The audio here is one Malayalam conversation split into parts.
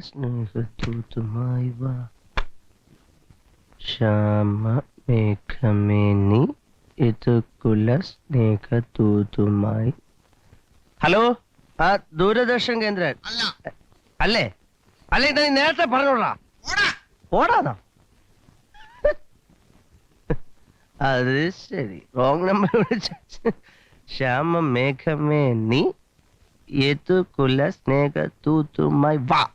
സ്നേഹത്തൂതുമായി വാ. ശ്യാമ മേഘമേനി ഇതുകുല സ്നേഹത്തൂതുമായി ഹലോ? ആ ദൂരദർശൻ കേന്ദ്രൻ. അല്ല. അല്ലേ? അല്ലേ നീ നേരത്തെ പറഞ്ഞോളാ. ഓടാ. ഓടാന്നോ? അത് ശരി. റോങ് നമ്പർ വിളിച്ച ശ്യാമ മേഘമേ നീ ഏതു കുല സ്നേഹ തൂത്തുമായി വാ.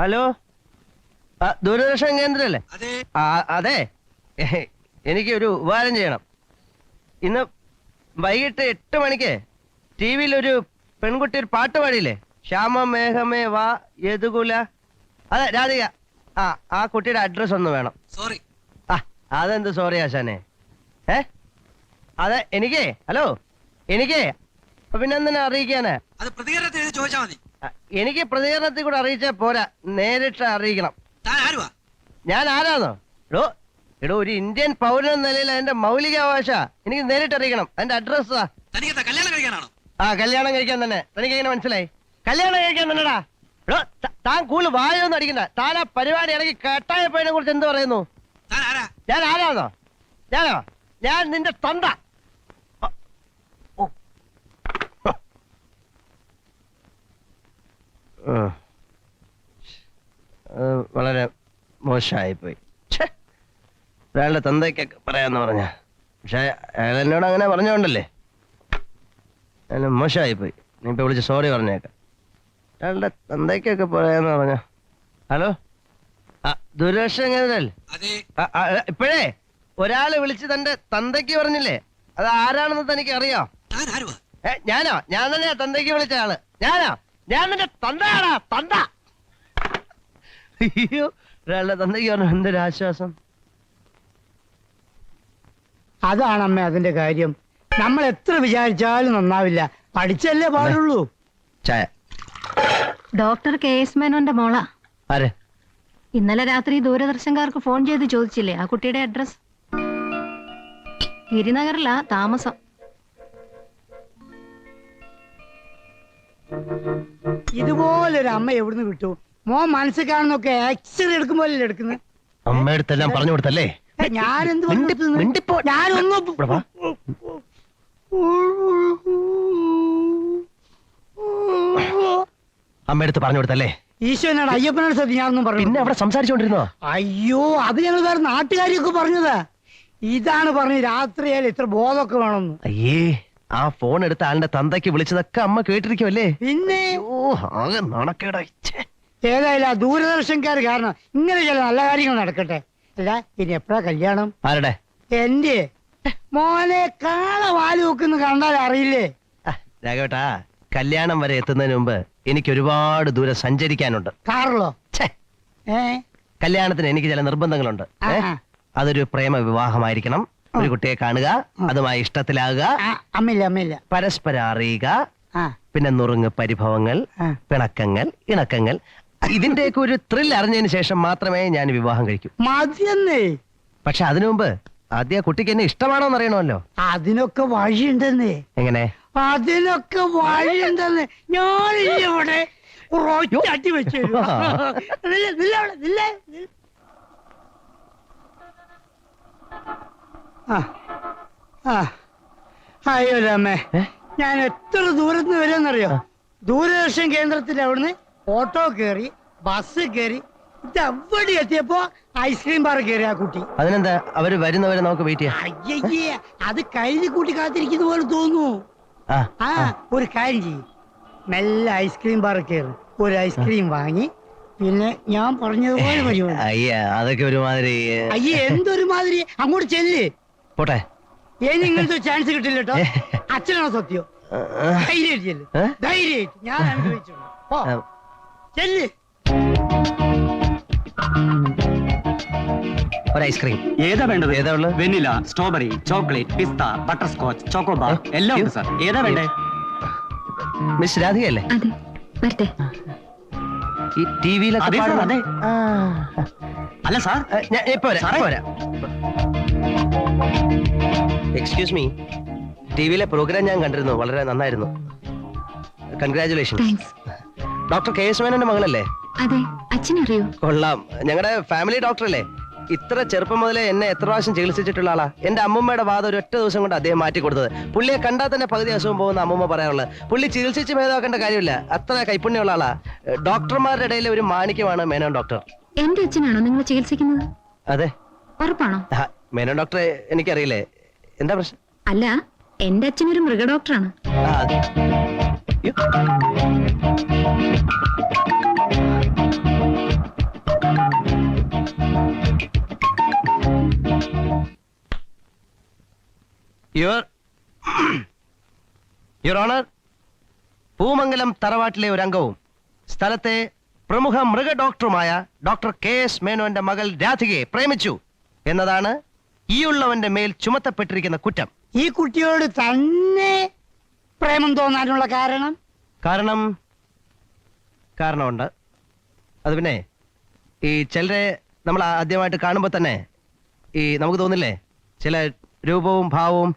ഹലോ? ദൂരദർശൻ കേന്ദ്രല്ലേ? അതെ. എനിക്ക് ഒരു ഉപകാരം ചെയ്യണം. ഇന്ന് വൈകിട്ട് എട്ട് മണിക്ക് ടി വിയിൽ ഒരു പെൺകുട്ടി ഒരു പാട്ട് പാടിയില്ലേ? ശ്യാമ മേഘമേ വാ യദുകുല. അതെ രാധിക. ആ ആ കുട്ടിയുടെ അഡ്രസ് ഒന്ന് വേണം. സോറി ആ അതെന്ത് സോറി ആശാനെ? ഏ? അതെ എനിക്കേ ഹലോ? എനിക്കേ പിന്നെ എന്തിനാ അത് പ്രതികരണത്തിൽ ചോദിച്ചാൽ മതി. എനിക്ക് പ്രതികരണത്തിൽ കൂടെ അറിയിച്ചാ പോരാ. നേരിട്ട് അറിയിക്കണം. ഞാൻ ആരാന്നോ? എടോ എടോ ഒരു ഇന്ത്യൻ പൗരൻ എന്ന നിലയിൽ അതിന്റെ മൗലിക അവകാശ എനിക്ക് നേരിട്ട് അറിയിക്കണം. അതിന്റെ അഡ്രസ് ആ കല്യാണം കഴിക്കാൻ തന്നെ. തനിക്ക് എങ്ങനെ മനസ്സിലായി? കല്യാണം കഴിക്കാൻ തന്നെടാ. എടോ താൻ കൂടുതൽ വായൊന്നും അടിക്കണ്ട. താൻ ആ പരിപാടി ഇടയ്ക്ക് കെട്ടായപ്പോയതിനെ കുറിച്ച് എന്ത് പറയുന്നു? ഞാൻ ആരാന്നോ? ഞാനോ? ഞാൻ നിന്റെ തൊണ്ട ഓ. ഓ. ഉം. അത് വളരെ മോശമായിപ്പോയി. പോയി ഒരാളുടെ തന്തയ്ക്കൊക്കെ പറയാന്ന് പറഞ്ഞ. പക്ഷെ അയാൾ എന്നോട് അങ്ങനെ പറഞ്ഞോണ്ടല്ലേ? അയാൾ മോശമായിപ്പോയി. നീ ഇപ്പൊ വിളിച്ച് സോറി പറഞ്ഞേക്കാം. അയാളുടെ തന്തയ്ക്കൊക്കെ പറയാന്ന് പറഞ്ഞ. ഹലോ? ആ, ഇപ്പോഴേ ഒരാൾ വിളിച്ച് തന്റെ തന്തയ്ക്ക് പറഞ്ഞില്ലേ? അത് ആരാണെന്ന് തനിക്ക് അറിയാം? ഞാനോ? ഞാൻ തന്നെയാ തന്തയ്ക്ക് വിളിച്ച ആൾ. ഞാനോ? ഞാൻ നിന്റെ തന്തയാടാ തന്ത. അയ്യോ ഒരാളുടെ തന്തയ്ക്കാണ് എന്തൊരു ആശ്വാസം. അതാണ് അമ്മ അതിന്റെ കാര്യം. നമ്മൾ എത്ര വിചാരിച്ചാലും നന്നാവില്ല. പഠിച്ചല്ലേ പാടുള്ളൂ. ചായ. ഡോക്ടർ കെ എസ് മേനോന്റെ മോള. ആരെ? ഇന്നലെ രാത്രി ദൂരദർശൻകാർക്ക് ഫോൺ ചെയ്ത് ചോദിച്ചില്ലേ ആ കുട്ടിയുടെ അഡ്രസ് ഗിരിനഗറിലാ താമസം. ഇതുപോലൊരു അമ്മ എവിടുന്ന് കിട്ടു? മോൻ മനസ്സിൽ കാണുന്നൊക്കെ എക്സ്റേ എടുക്കുമ്പോഴല്ലേ എടുക്കുന്നത് അമ്മയടുത്തെല്ലാം പറഞ്ഞു കൊടുത്തല്ലേ? മിണ്ടിപ്പോ- ഞാനൊന്നും. അമ്മയടുത്ത് പറഞ്ഞു കൊടുത്തല്ലേ? ഈശോനാണ് അയ്യപ്പനോട് സത്യം ഞാനൊന്നും പറഞ്ഞു പിന്നെ അവിടെ സംസാരിച്ചോണ്ടിരുന്നോ? അയ്യോ അത് ഞങ്ങൾ വേറെ നാട്ടുകാരിയൊക്കെ പറഞ്ഞതാ. ഇതാണ് പറഞ്ഞു രാത്രിയായാലും ഇത്ര ബോധമൊക്കെ വേണമെന്ന്. അയ്യേ. ആ ഫോൺ എടുത്ത് ആളിന്റെ തന്തയ്ക്ക് വിളിച്ചതൊക്കെ അമ്മ കേട്ടിരിക്കുമല്ലേ പിന്നെ? ഓ ആകെ നടക്കേടാ. ഏതായാലും ആ ദൂരദർശൻകാർ കാരണം ഇങ്ങനെ ചില നല്ല കാര്യങ്ങൾ നടക്കട്ടെ. അല്ല ഇനി എപ്പോഴാ കല്യാണം? ആരുടെ? എന്റെ മോനെ കാള വാൽ വെക്കുന്നു കണ്ടാൽ അറിയില്ലേ? രാഘവേട്ടാ കല്യാണം വരെ എത്തുന്നതിന് മുമ്പ് എനിക്ക് ഒരുപാട് ദൂരം സഞ്ചരിക്കാനുണ്ട്. കാറിലോ? ഛെ, ഏ? കല്യാണത്തിന് എനിക്ക് ചില നിർബന്ധങ്ങളുണ്ട്. ഏ? ആ, അതൊരു പ്രേമ വിവാഹമായിരിക്കണം ഒരു കുട്ടിയെ കാണുക അതുമായി ഇഷ്ടത്തിലാകുക ആ, അമ്മയില്ല അമ്മയില്ല. പരസ്പരം അറിയുക പിന്നെ നുറുങ്ങ് പരിഭവങ്ങൾ പിണക്കങ്ങൾ ഇണക്കങ്ങൾ. ഇതിന്റെയൊക്കെ ഒരു ത്രിൽ അറിഞ്ഞതിന് ശേഷം മാത്രമേ ഞാൻ വിവാഹം കഴിക്കൂ. മതിയെന്നേ. പക്ഷെ അതിനു മുമ്പ് ആദ്യ കുട്ടിക്ക് എന്നെ ഇഷ്ടമാണോ എന്ന് അറിയണമല്ലോ. അതിനൊക്കെ വഴിയുണ്ടെന്നേ. എങ്ങനെ? അതിനൊക്കെ വഴിയുണ്ടെന്ന് ഞാൻ ഇവിടെ ഒറ്റ വെച്ചു നില്ല നില്ല അവിടെ, നില്ലേ, നില്ല. ആ ആ അയ്യോ രാമേ? ഞാൻ എത്ര ദൂരത്ത് നിന്ന് വരുമെന്നറിയോ ദൂരദർശൻ കേന്ദ്രത്തിൽ അവിടുന്ന് ഓട്ടോ കയറി ബസ് കയറി അവിടെ എവിടെ എത്തിയപ്പോ ഐസ്ക്രീം ബാർ കയറി ആ കുട്ടി. അതിനെന്താ അവർ വരുന്നവരെ നമുക്ക് വെയിറ്റ് ചെയ്യാം. അയ്യേ അത് കഴിഞ്ഞ കൂട്ടി കാത്തിരിക്കുന്ന പോലെ തോന്നുന്നു. ആ ഒരു കാര്യം ചെയ്യും. മെല്ലെ ഐസ്ക്രീം ബാർ കയറി ഒരു ഐസ്ക്രീം വാങ്ങി പിന്നെ ഞാൻ പറഞ്ഞതുപോലെ പരിപാടി. അയ്യ അതൊക്കെ ഒരുമാതിരി അയ്യേ എന്തൊരു മാതിരി അങ്ങോട്ട് ചെല്ല്. പോട്ടെ. ഇനി ഇങ്ങനത്തെ ചാൻസ് കിട്ടില്ല കേട്ടോ അച്ഛനാണോ സത്യം? ആ, ആ, ധൈര്യമായിട്ട് ചെല്ല് ധൈര്യമായിട്ട് ഞാൻ അനുഭവിച്ചോളാം. ഓ ആ, ചെല്ല്. ഒരു ഐസ്ക്രീം ഏതാ വേണ്ടത്? ഏതാ ഉള്ളത്? വെനില സ്ട്രോബെറി ചോക്ലേറ്റ് പിസ്ത ബട്ടർ സ്കോച്ച് ചോക്കോബാർ ഏ? എല്ലാം ഉണ്ട് സാർ. ഏതാ വേണ്ടേ? മിസ് രാധികല്ലേ അതെ. വരട്ടെ. ഈ ടി അതെ, സാർ, അതെ. അല്ല സാർ. ഇപ്പൊ വരാം സാറേ. ഇപ്പൊ വരാം. എക്സ്ക്യൂസ് മീ ടി വിയിലെ പ്രോഗ്രാം ഞാൻ കണ്ടിരുന്നു. വളരെ നന്നായിരുന്നു. Congratulation thanks doctor K S മേനോന്റെ മകളല്ലേ? അതെ അച്ഛനറിയോ? കൊള്ളാം. ഞങ്ങളുടെ ഫാമിലി ഡോക്ടറല്ലേ ഇത്ര ചെറുപ്പം മുതലേ എന്നെ എത്ര പ്രാവശ്യം ചികിത്സിച്ചിട്ടുള്ള ആളാ? എന്റെ അമ്മൂമ്മയുടെ വാദം ഒരു ഒറ്റ ദിവസം കൊണ്ട് അദ്ദേഹം മാറ്റി കൊടുത്തത്. പുള്ളിയെ കണ്ടാൽ തന്നെ പകുതി അസുഖം പോകുന്ന അമ്മൂമ്മ പറയാറുള്ളത്. പുള്ളി ചികിത്സിച്ച് ഭേദമാക്കേണ്ട കാര്യമില്ല. അത്ര കൈപ്പുണ്യമുള്ള ആളാ. ഡോക്ടർമാരുടെ ഇടയിലെ ഒരു മാണിക്യമാണ് മേനോൻ ഡോക്ടർ എന്റെ അച്ഛനാണോ നിങ്ങൾ ചികിത്സിക്കുന്നത്? അതെ. ഉറപ്പാണോ? മേനോൻ ഡോക്ടറെ എനിക്കറിയില്ലേ എന്താ പ്രശ്നം അല്ല എന്റെ അച്ഛനൊരു മൃഗഡോക്ടറാണ് ആ, അത്. യ്യോ. യുവർ യുവർ ഓണർ പൂമംഗലം തറവാട്ടിലെ ഒരു അംഗവും സ്ഥലത്തെ പ്രമുഖ മൃഗ ഡോക്ടറുമായ ഡോക്ടർ കെ എസ് മേനോന്റെ മകൾ രാധികയെ പ്രേമിച്ചു എന്നതാണ് ഈ ഉള്ളവന്റെ മേൽ ചുമത്തപ്പെട്ടിരിക്കുന്ന കുറ്റം. ഈ കുട്ടിയോട് തന്നെ പ്രേമം തോന്നാനുള്ള കാരണം? കാരണം കാരണമുണ്ട്. അത് പിന്നെ ഈ ചിലരെ നമ്മൾ ആദ്യമായിട്ട് കാണുമ്പോൾ തന്നെ ഈ നമുക്ക് തോന്നില്ലേ ചില രൂപവും ഭാവവും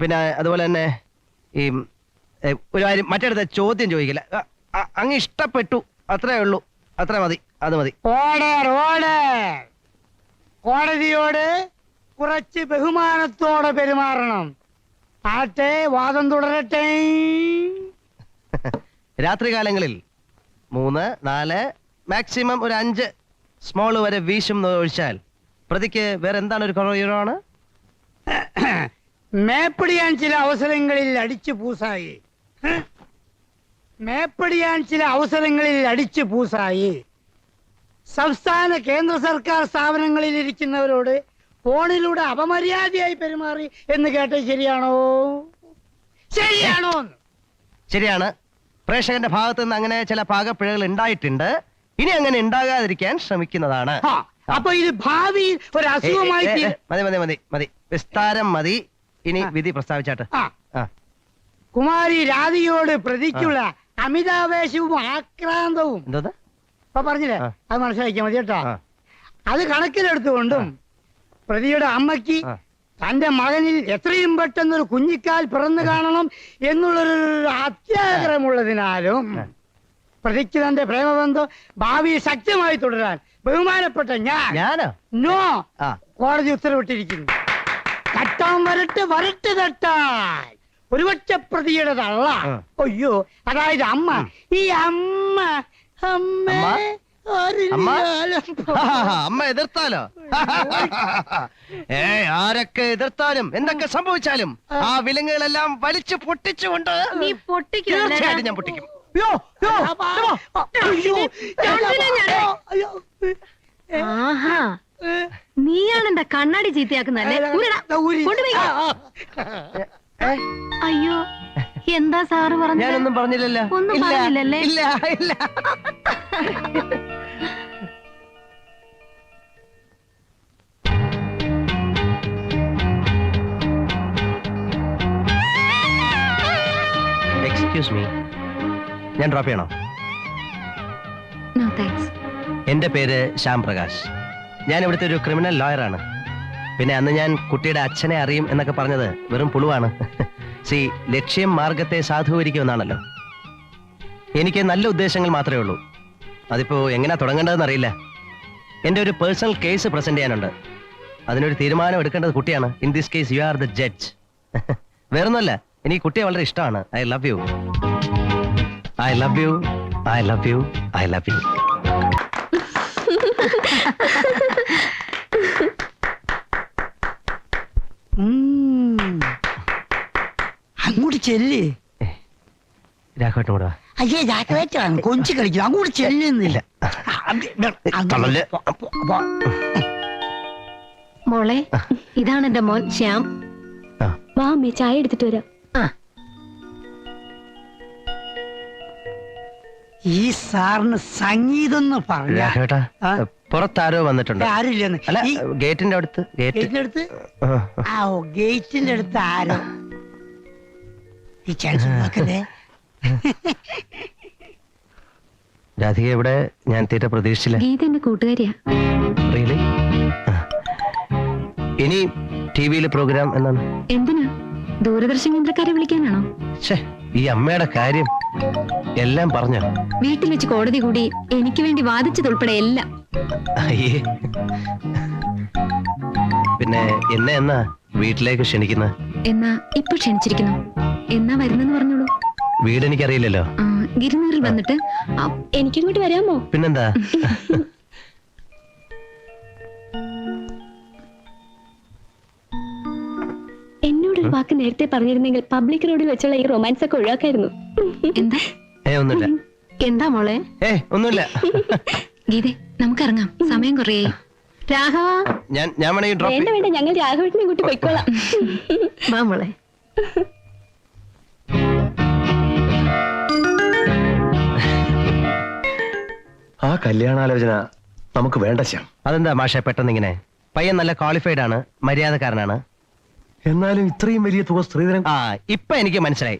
പിന്നെ അതുപോലെ തന്നെ ഈ ഒരു കാര്യം മറ്റടുത്ത ചോദ്യം ചോദിക്കില്ല. അ, അ, അങ്ങ് ഇഷ്ടപ്പെട്ടു. അത്രേ ഉള്ളൂ. അത്ര മതി. അത് മതി. Order order. കോടതിയോട് കുറച്ച് ബഹുമാനത്തോടെ പെരുമാറണം. ആട്ടെ വാദം തുടരട്ടെ. രാത്രികാലങ്ങളിൽ മൂന്ന് നാല് മാക്സിമം ഒരു അഞ്ച് സ്മോൾ വരെ വീശും ഒഴിച്ചാൽ പ്രതിക്ക് വേറെ എന്താണ് ഒരു കുറവാണ് മേപ്പടിയാൻ ചില അവസരങ്ങളിൽ അടിച്ചു പൂസായി? മേപ്പടിയാൻ ചില അവസരങ്ങളിൽ അടിച്ചു പൂസായി. സംസ്ഥാന കേന്ദ്ര സർക്കാർ സ്ഥാപനങ്ങളിൽ ഇരിക്കുന്നവരോട് ഫോണിലൂടെ അപമര്യാദയായി പെരുമാറി എന്ന് കേട്ടത് ശരിയാണോ? ശരിയാണോ ശരിയാണ്. പ്രേക്ഷകന്റെ ഭാഗത്ത് നിന്ന് അങ്ങനെ ചില പാകപ്പിഴകൾ ഉണ്ടായിട്ടുണ്ട്. ഇനി അങ്ങനെ ഉണ്ടാകാതിരിക്കാൻ ശ്രമിക്കുന്നതാണ്. അപ്പൊ ഇത് ഭാവി ഒരു അസുഖമായി മതി മതി മതി മതി. വിസ്താരം മതി. ഇനി. വിധി പ്രസ്താവിച്ചാട്ട്. കുമാരി രാധിയോട് പ്രതിക്കുള്ള അമിതാവേശവും ആക്രാന്തവും. പറഞ്ഞില്ലേ? അത് മനസ്സിലാക്കിയാൽ മതി കേട്ടോ. അത് കണക്കിലെടുത്തുകൊണ്ടും പ്രതിയുടെ അമ്മയ്ക്ക് തന്റെ മകനിൽ എത്രയും പെട്ടെന്ന് ഒരു കുഞ്ഞിക്കാൽ പിറന്നു കാണണം എന്നുള്ളൊരു അത്യാഗ്രഹമുള്ളതിനാലും. പ്രതിക്ക് തന്റെ പ്രേമബന്ധം ഭാവി ശക്തമായി തുടരാൻ ബഹുമാനപ്പെട്ട ഞാൻ ഞാനോ? നോ കോടതി ഉത്തരവിട്ടിരിക്കുന്നു. തട്ടാൻ വരട്ട് വരട്ട് തട്ടാൻ. ഒരുപക്ഷ പ്രതിയുടെ തള്ള അയ്യോ അതായത് അമ്മ. ഈ അമ്മ. അമ്മ? അമ്മ? അമ്മ? അമ്മ എതിർത്താലോ? ഏ ആരൊക്കെ എതിർത്താലും എന്തൊക്കെ സംഭവിച്ചാലും ആ. വിലങ്ങുകളെല്ലാം വലിച്ചു പൊട്ടിച്ചുകൊണ്ട് നീ പൊട്ടിക്കോ തീർച്ചയായിട്ടും ഞാൻ പൊട്ടിക്കും. അയ്യോ, അയ്യോ, അയ്യോ, ചവിട്ടിനെ ഞാൻ- അയ്യോ, ആഹാ. നീയാണ് എന്റെ കണ്ണാടി ചീത്തയാക്കുന്നല്ലേ. കൊണ്ടുപോയി. അയ്യോ. എന്താ സാറ് പറഞ്ഞത്? ഞാനൊന്നും പറഞ്ഞില്ലല്ലോ. ഒന്നും ഇല്ല, പറഞ്ഞില്ലല്ലേ? ഇല്ല ഇല്ല. എക്സ്ക്യൂസ് മീ ഞാൻ ഡ്രോപ്പ് ചെയ്യണോ? നോ താങ്ക്സ് എന്റെ പേര് ശ്യാം പ്രകാശ്. ഞാൻ ഇവിടുത്തെ ഒരു ക്രിമിനൽ ലോയറാണ് പിന്നെ അന്ന് ഞാൻ കുട്ടിയുടെ അച്ഛനെ അറിയും എന്നൊക്കെ പറഞ്ഞത് വെറും പുളുവാണ്. സി ലക്ഷ്യം മാർഗത്തെ സാധൂകരിക്കുമെന്നാണല്ലോ. എനിക്ക് നല്ല ഉദ്ദേശങ്ങൾ മാത്രമേ ഉള്ളൂ. അതിപ്പോ എങ്ങനെയാ തുടങ്ങേണ്ടതെന്ന് അറിയില്ല. എന്റെ ഒരു പേഴ്സണൽ കേസ് പ്രസന്റ് ചെയ്യാനുണ്ട്. അതിനൊരു തീരുമാനം എടുക്കേണ്ടത് കുട്ടിയാണ്. In this case you are the judge. വേറൊന്നുമല്ല എനിക്ക് കുട്ടിയെ വളരെ ഇഷ്ടമാണ്. I love you. I love you. I love you. I love you. ചെല്ല്. രാഘവട്ടോടാ. അയ്യേ രാഘവേറ്റാണ് കൊഞ്ചി കളിക്കും അങ്ങോട്ട് ചെല്ലുന്നില്ല. മോളെ ഇതാണ് എന്റെ മോൻ ശ്യാം. വാ അമ്മേ ചായ എടുത്തിട്ട് വരാം. ഈ സാറിന് സംഗീതം എന്ന് പറഞ്ഞ രാഘവേട്ടാ? പുറത്താരോ വന്നിട്ടുണ്ട്. ആരും അല്ല ഈ ഗേറ്റിന്റെ അടുത്ത് ഗേറ്റ്. ഗേറ്റിന്റെ അടുത്ത്? ആ, ആ ഓ ഗേറ്റിന്റെ അടുത്ത് ആരോ? ഈ ചാൻസ് നോക്കല്ലേ രാധിക ഇവിടെ ഞാൻ തീരെ പ്രതീക്ഷിച്ചില്ല. ഗീത എന്റെ കൂട്ടുകാരിയാ. റിയലി ഇനി ടി വിയിലെ പ്രോഗ്രാം എന്നാണ്? എന്തിനാ? ദൂരദർശൻ കേന്ദ്രക്കാരെ വിളിക്കാനാണോ? ഛേ ഈ അമ്മയുടെ കാര്യം എല്ലാം പറഞ്ഞു? വീട്ടിൽ വെച്ച് കോടതി കൂടി എനിക്ക് വേണ്ടി വാദിച്ചതുൾപ്പെടെ എല്ലാം. അയ്യേ. പിന്നെ എന്നെ എന്നാ വീട്ടിലേക്ക് ക്ഷണിക്കുന്ന? എന്നാ ഇപ്പൊ ക്ഷണിച്ചിരിക്കുന്നു. എന്നാ വരുന്നെന്ന് പറഞ്ഞോളൂ. വീട് എനിക്കറിയില്ലല്ലോ ആ, ഗിരിനീറിൽ വന്നിട്ട് എനിക്ക് എനിക്കിങ്ങോട്ട് വരാമോ? പിന്നെന്താ? എന്നോട് ഒരു വാക്ക് നേരത്തെ പറഞ്ഞിരുന്നെങ്കിൽ പബ്ലിക് റോഡിൽ വെച്ചുള്ള ഈ റൊമാൻസ് ഒക്കെ ഒഴിവാക്കായിരുന്നു. എന്താ? ഏ ഒന്നുമില്ല. എന്താ മോളെ? ഏ ഒന്നുമില്ല. ഗീതെ നമുക്കിറങ്ങാം. സമയം കുറയായി. രാഘവ? ഞാൻ ഞാൻ വേണമെങ്കിൽ ഡ്രോപ്പ് വേണ്ട വേണ്ട ഞങ്ങൾ രാഘവട്ടിനെ കൂട്ടി പോയിക്കോളാം. വാ മോളെ. കല്യാണാലോചന നമുക്ക് വേണ്ട ശ്യാം. അതെന്താ മാഷെ പെട്ടെന്ന് ഇങ്ങനെ പയ്യൻ നല്ല ക്വാളിഫൈഡ് ആണ് മര്യാദക്കാരനാണ്. എന്നാലും ഇത്രയും വലിയ തുക സ്ത്രീധനം ആ ഇപ്പൊ എനിക്ക് മനസ്സിലായി.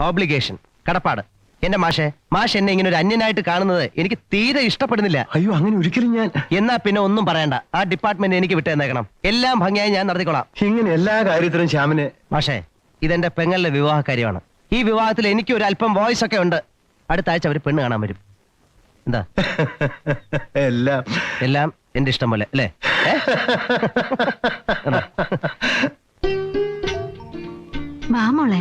ഓബ്ലിഗേഷൻ കടപ്പാട്. എന്റെ മാഷെ മാഷ് എന്നെ ഇങ്ങനെ ഒരു അന്യനായിട്ട് കാണുന്നത് എനിക്ക് തീരെ ഇഷ്ടപ്പെടുന്നില്ല. അയ്യോ അങ്ങനെ ഒരിക്കലും ഞാൻ എന്നാ പിന്നെ ഒന്നും പറയണ്ട. ആ ഡിപ്പാർട്ട്മെന്റ് എനിക്ക് വിട്ടേന്നേക്കണം എല്ലാം ഭംഗിയായി ഞാൻ നടത്തിക്കോളാം. ഇങ്ങനെ എല്ലാ കാര്യത്തിലും ശ്യാമിന് മാഷെ ഇതെന്റെ പെങ്ങളുടെ വിവാഹ കാര്യമാണ്. ഈ വിവാഹത്തിൽ എനിക്ക് ഒരു അല്പം വോയിസ് ഒക്കെ ഉണ്ട്. അടുത്ത ആഴ്ച അവർ പെണ്ണ് കാണാൻ വരും. എന്താ? എല്ലാം. എല്ലാം എന്റെ ഇഷ്ടം പോലെ അല്ലേ? മാമോളെ വാ മോളെ.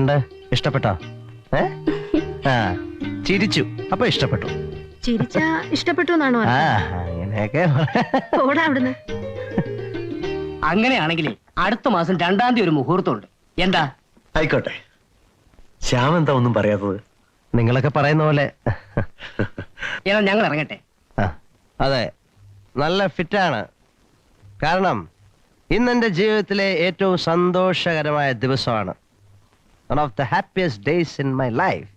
എങ്ങനെയുണ്ട് ഇഷ്ടപ്പെട്ടോ? ഏ? ആ ചിരിച്ചു. അപ്പൊ ഇഷ്ടപ്പെട്ടു. ചിരിച്ചാ ഇഷ്ടപ്പെട്ടു എന്നാണോ ആ അങ്ങനെയൊക്കെ. ഓടാ അവിടുന്ന്. അങ്ങനെയാണെങ്കിലേ അടുത്ത മാസം രണ്ടാം തീയതി ഒരു മുഹൂർത്തമുണ്ട്. എന്താ? ആയിക്കോട്ടെ. ശ്യാം എന്താ ഒന്നും പറയാത്തത്? നിങ്ങളൊക്കെ പറയുന്ന പോലെ. ഏതാ ഞങ്ങൾ ഇറങ്ങട്ടെ. ആ, അതെ. നല്ല ഫിറ്റാണ്. കാരണം ഇന്നെന്റെ ജീവിതത്തിലെ ഏറ്റവും സന്തോഷകരമായ ദിവസമാണ്. One of the happiest days in my life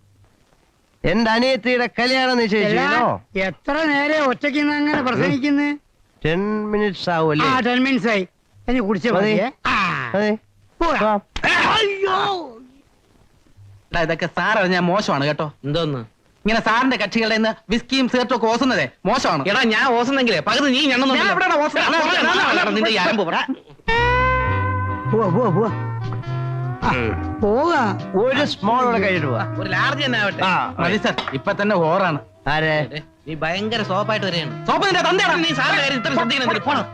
എന്റെ അനിയത്തിയുടെ കല്യാണം നിശ്ചയിച്ചോ എത്ര നേരെ ഒറ്റയ്ക്ക് അങ്ങനെ പ്രസംഗിക്കുന്നത് ടെൻ മിനിറ്റ്സ് ആ ആവുമല്ലേ? ടെൻ മിനിറ്റ്സ് ആയി. ഇനി കുടിച്ച. ആ. ആ. ഇതൊക്കെ സാർ ഞാൻ മോശമാണ് കേട്ടോ. എന്തോന്ന്? ഇങ്ങനെ സാറിന്റെ കക്ഷികളുടെ നിന്ന് വിസ്കിയും സിഗരറ്റും ഒക്കെ ഓസുന്നതേ. മോശമാണ്. എടാ ഞാൻ ഓസുന്നെങ്കിലേ പകുതി നീ ഞാൻ ഒരു സ്മോൾ കൂടെ കഴിഞ്ഞിട്ട് പോവാ. ഒരു ലാർജ് തന്നെ ആവട്ടെ. ആ, മതി സാർ ഇപ്പൊ തന്നെ ഓറാണ് ആരെ? നീ ഭയങ്കര സോപ്പായിട്ട് വരെയാണ് സോപ്പ് നിന്റെ നീ സാറിന്റെ കാര്യം ഇത്ര ശ്രദ്ധിക്കണം? പോണം,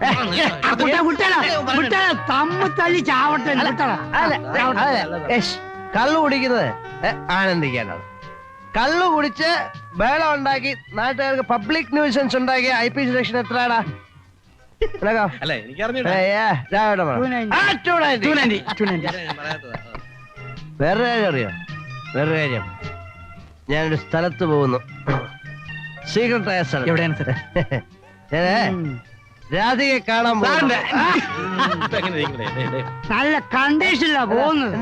തല്ലി ചാവട്ടെ കള്ളു കുടിക്കുന്നത് ആനന്ദിക്കാനാണ്. കള്ളു കുടിച്ച് വേള ഉണ്ടാക്കി നാട്ടുകാർക്ക് പബ്ലിക് ന്യൂസൻസ് ഉണ്ടാക്കിയ ഐ പി സെക്ഷൻ എത്രയാടാ? അല്ല എനിക്ക് ഏ, ഏ, രാവിലെ പറ. 290. ആ, 290. 290. വേറൊരു കാര്യം അറിയോ? വേറൊരു കാര്യം. ഞാനൊരു സ്ഥലത്ത് പോകുന്നു. സീക്രട്ട് ആയ സ്ഥലം? എവിടെയാണ് സാർ ഞാനേ രാധികയെ കാണാൻ. നല്ല കണ്ടീഷനിലാ പോകുന്നത്.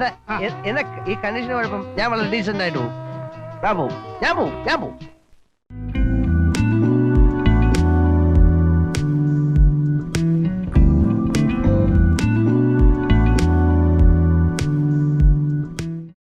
ഈ കണ്ടീഷൻ കുഴപ്പം? ഞാൻ വളരെ ഡീസന്റ് ആയിട്ട് പോകും. ഞാൻ പോകും ഞാൻ പോകും ഞാൻ പോവും.